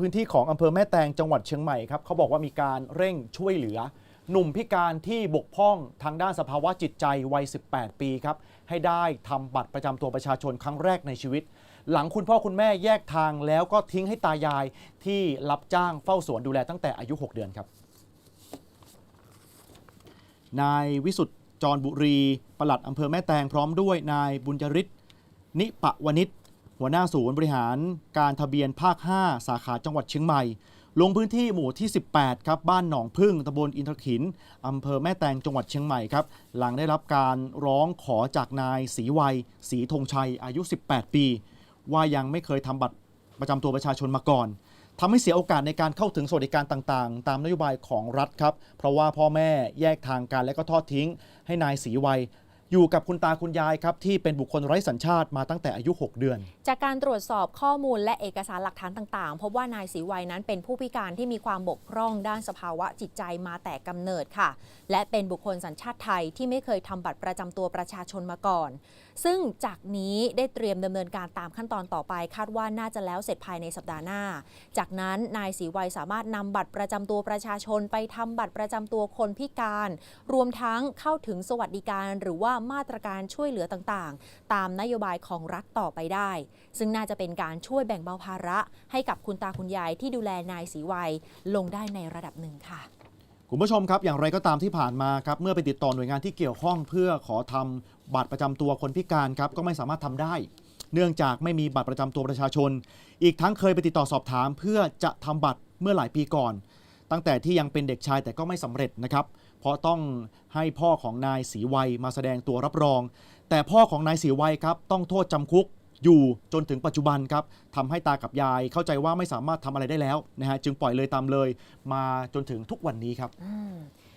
พื้นที่ของอำเภอแม่แตงจังหวัดเชียงใหม่ครับเขาบอกว่ามีการเร่งช่วยเหลือ หนุ่มพิการที่บกพร่องทางด้านสภาวะจิตใจวัย 18 ปีครับให้ได้ทำบัตรประจำตัวประชาชนครั้งแรกในชีวิต หลังคุณพ่อคุณแม่แยกทางแล้วก็ทิ้งให้ตายายที่รับจ้างเฝ้าสวนดูแลตั้งแต่อายุ 6 เดือนครับ นายวิสุทธ์จรบุรีปลัดอำเภอแม่แตงพร้อมด้วยนายบุญจริศนิปะวนิช หัวหน้าศูนย์บริหารการทะเบียนภาค 5 สาขาจังหวัดเชียงใหม่ ลงพื้นที่หมู่ที่ 18 ครับ บ้านหนองพึ่งตำบลอินทรขินอำเภอแม่แตงจังหวัดเชียงใหม่ครับ หลังได้รับการร้องขอจากนายศรีวัยศรีธงชัยอายุ 18 ปี ว่ายังไม่เคยทำบัตรประจำตัวประชาชนมาก่อนทำให้เสียโอกาสในการเข้าถึงสวัสดิการต่างๆ ตามนโยบายของรัฐครับ เพราะว่าพ่อแม่แยกทางกันและก็ทอดทิ้ง ให้นายศรีวัย อยู่กับคุณตาคุณยายครับที่เป็นบุคคลไร้สัญชาติมาตั้งแต่อายุ 6 เดือน จากการตรวจสอบข้อมูลและเอกสารหลักฐานต่างๆ พบว่านายศรีวัยนั้นเป็นผู้พิการที่มีความบกพร่องด้านสภาวะจิตใจมาแต่กำเนิดค่ะ และเป็นบุคคลสัญชาติไทยที่ไม่เคยทำบัตรประจำตัวประชาชนมาก่อน ซึ่งจากนี้ได้เตรียมดำเนินการตามขั้นตอนต่อไป คาดว่าน่าจะแล้วเสร็จภายในสัปดาห์หน้า จากนั้นนายศรีวัยสามารถนำบัตรประจำตัวประชาชน ไปทำบัตรประจำตัวคนพิการ รวมทั้งเข้าถึงสวัสดิการหรือว่ามาตรการช่วยเหลือต่างๆ ตามนโยบายของรัฐต่อไปได้ ซึ่งน่าจะเป็นการช่วยแบ่งเบาภาระ ให้กับคุณตาคุณยายที่ดูแลนายศรีวัยลงได้ในระดับหนึ่งค่ะคุณผู้ชมครับ อย่างไรก็ตามที่ผ่านมาครับเมื่อไปติดต่อหน่วยงานที่เกี่ยวข้องเพื่อขอทำบัตรประจำตัวคนพิการครับก็ไม่สามารถทำได้ เนื่องจากไม่มีบัตรประจำตัวประชาชน อีกทั้งเคยไปติดต่อสอบถาม เพื่อจะทำบัตรเมื่อหลายปีก่อน ตั้งแต่ที่ยังเป็นเด็กชายแต่ก็ไม่สำเร็จนะครับ เพราะต้องให้พ่อของนายศรีวัยมาแสดงตัวรับรอง แต่พ่อของนายศรีวัยครับต้องโทษจำคุกอยู่จนถึงปัจจุบันครับทำให้ตากับยายเข้าใจว่าไม่สามารถทำอะไรได้แล้วนะฮะจึงปล่อยเลยตามเลยมาจนถึงทุกวันนี้ครับอื